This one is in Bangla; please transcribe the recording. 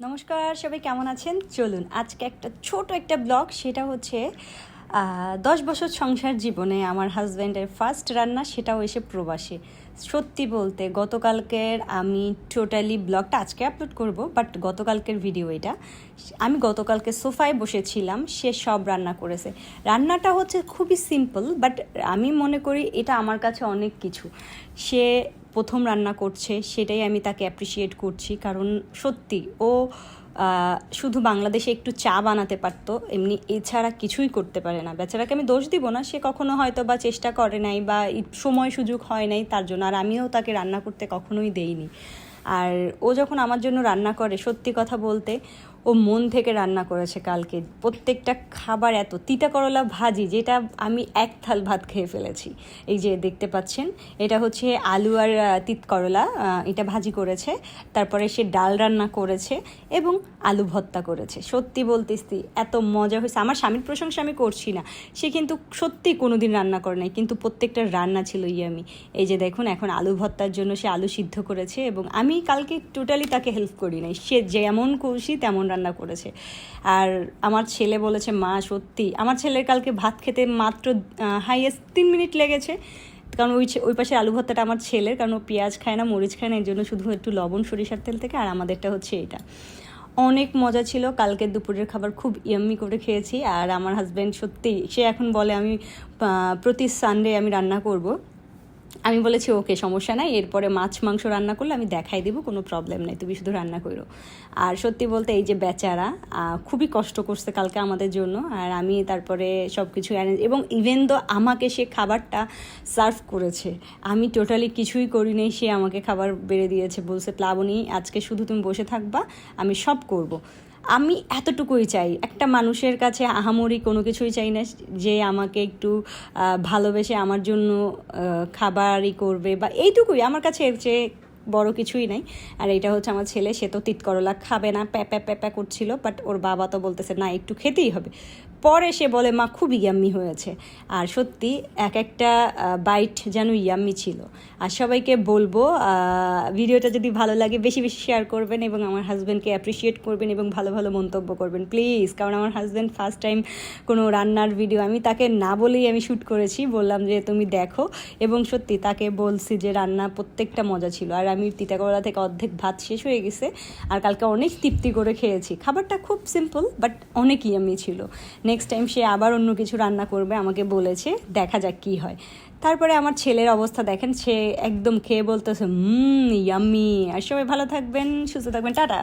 নমস্কার, সবাই কেমন আছেন? চলুন, আজকে একটা ছোট একটা ব্লগ, সেটা হচ্ছে দশ বছর সংসার জীবনে আমার হাজব্যান্ডের ফার্স্ট রান্না, সেটাও এসে প্রবাসে। সত্যি বলতে, গতকালকের আমি টোটালি ব্লগটা আজকে আপলোড করব বাট গতকালকের ভিডিও এটা। আমি গতকালকে সোফায় বসেছিলাম, সে সব রান্না করেছে। রান্নাটা হচ্ছে খুবই সিম্পল বাট আমি মনে করি এটা আমার কাছে অনেক কিছু। সে প্রথম রান্না করছে, সেটাই আমি তাকে অ্যাপ্রিসিয়েট করছি। কারণ সত্যি, ও শুধু বাংলাদেশে একটু চা বানাতে পারতো, এমনি এছাড়া কিছুই করতে পারে না। বেচারাকে আমি দোষ দিব না, সে কখনো হয়তো বা চেষ্টা করে নাই বা সময় সুযোগ হয় নাই তার জন্য, আর আমিও তাকে রান্না করতে কখনোই দেইনি। আর ও যখন আমার জন্য রান্না করে, সত্যি কথা বলতে ও মন থেকে রান্না করেছে কালকে। প্রত্যেকটা খাবার এত, তিতা করলা ভাজি, যেটা আমি এক থাল ভাত খেয়ে ফেলেছি। এই যে দেখতে পাচ্ছেন, এটা হচ্ছে আলু আর তিত করলা এটা ভাজি করেছে। তারপরে সে ডাল রান্না করেছে এবং আলু ভর্তা করেছে। সত্যি বলতেছি, এত মজা হয়েছে। আমার স্বামীর প্রশংসা আমি করছি না। সে কিন্তু সত্যি কোনো দিন রান্না করে নাই, কিন্তু প্রত্যেকটা রান্না ছিল ইয়ামি। এই যে দেখুন, এখন আলু ভর্তার জন্য সে আলু সিদ্ধ করেছে এবং আমি কালকে টোটালি তাকে হেল্প করি নাই। সে যেমন খুশি তেমন রান্না করেছে। আর আমার ছেলে বলেছে, মা, সত্যি, আমার ছেলের কালকে ভাত খেতে মাত্র হাইয়েস্ট তিন মিনিট লেগেছে। কারণ ওই ওই পাশে আলু ভর্তাটা আমার ছেলের, কারণ ও পেঁয়াজ খায় না, মরিচ খায় না, এর জন্য শুধু একটু লবণ, সরিষার তেল থেকে, আর আমাদেরটা হচ্ছে এটা। অনেক মজা ছিল, কালকের দুপুরের খাবার খুব ইয়াম্মি করে খেয়েছি, আর আমার হাজব্যান্ড সত্যি, সে এখন বলে, আমি প্রতি সানডে আমি রান্না করব। আমি বলেছি, ওকে, সমস্যা নাই, এরপরে মাছ, মাংস রান্না করলে আমি দেখাই দেবো, কোনো প্রবলেম নেই, তুমি শুধু রান্না করো আর সত্যি বলতে এই যে বেচারা খুবই কষ্ট করছে কালকে আমাদের জন্য, আর আমি তারপরে সব কিছু অ্যারেঞ্জ এবং ইভেন তো আমাকে সে খাবারটা সার্ভ করেছে, আমি টোটালি কিছুই করিনি, সে আমাকে খাবার বেড়ে দিয়েছে, বলছে, প্লাবনী, আজকে শুধু তুমি বসে থাকবা, আমি সব করব। আমি এতটুকুই চাই। একটা মানুষের কাছে আহামরি কোনো কিছুই চাই না যে আমাকে একটু ভালোবেসে আমার জন্য খাবারই করবে বা এইটুকুই। আমার কাছে চেয়ে বড় কিছুই নাই। আর এটা হচ্ছে আমার ছেলে, সে তো তিত করলা খাবে না, প্যা প্যা প্যা প্যা করছিল বাট ওর বাবা তো বলতেছে, না, একটু খেতেই হবে। পরে সে বলে, মা খুব ইয়াম্মি হয়েছে। আর সত্যি এক একটা বাইট যেন ইয়াম্মি ছিল। আর সবাইকে বলব ভিডিওটা যদি ভালো লাগে, বেশি বেশি শেয়ার করবেন এবং আমার হাজব্যান্ডকে অ্যাপ্রিসিয়েট করবেন এবং ভালো ভালো মন্তব্য করবেন প্লিজ কারণ আমার হাজব্যান্ড ফার্স্ট টাইম কোনো রান্নার ভিডিও আমি তাকে না বলেই আমি শ্যুট করেছি, বললাম যে, তুমি দেখো। এবং সত্যি তাকে বলছি যে, রান্না প্রত্যেকটা মজা ছিল। আর আমি তিতাকলা থেকে অর্ধেক ভাত শেষ হয়ে গেছে। আর কালকে অনেক তৃপ্তি করে খেয়েছি। খাবারটা খুব সিম্পল বাট অনেক ইয়ামি ছিল। নেক্সট টাইম সে আবার অন্য কিছু রান্না করবে, আমাকে বলেছে, দেখা যাক কী হয়। তারপরে আমার ছেলের অবস্থা দেখেন, সে একদম খেয়ে বলতেছে, হুম ইয়ামি আর সবাই ভালো থাকবেন, সুস্থ থাকবেন, টাটা।